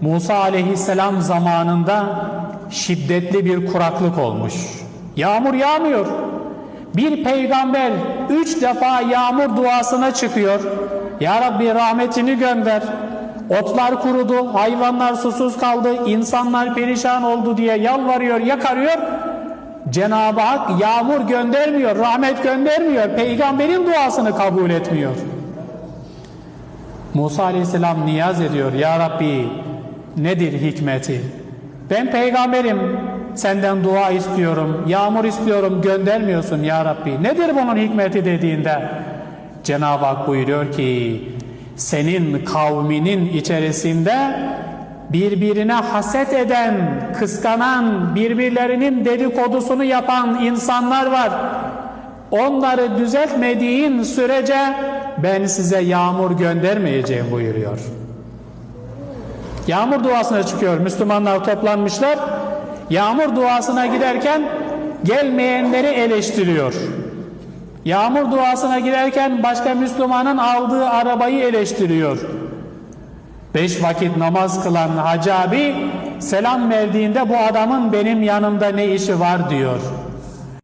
Musa aleyhisselam zamanında şiddetli bir kuraklık olmuş. Yağmur yağmıyor. Bir peygamber üç defa yağmur duasına çıkıyor. Ya Rabbi rahmetini gönder. Otlar kurudu, hayvanlar susuz kaldı, insanlar perişan oldu diye yalvarıyor, yakarıyor. Cenab-ı Hak yağmur göndermiyor, rahmet göndermiyor. Peygamberin duasını kabul etmiyor. Musa aleyhisselam niyaz ediyor. Ya Rabbi nedir hikmeti? Ben peygamberim. Senden dua istiyorum. Yağmur istiyorum. Göndermiyorsun ya Rabbi. Nedir bunun hikmeti dediğinde Cenab-ı Hak buyuruyor ki senin kavminin içerisinde birbirine haset eden, kıskanan, birbirlerinin dedikodusunu yapan insanlar var. Onları düzeltmediğin sürece ben size yağmur göndermeyeceğim buyuruyor. Yağmur duasına çıkıyor. Müslümanlar toplanmışlar. Yağmur duasına giderken gelmeyenleri eleştiriyor. Yağmur duasına girerken başka Müslümanın aldığı arabayı eleştiriyor. Beş vakit namaz kılan Hacı abi selam verdiğinde bu adamın benim yanımda ne işi var diyor.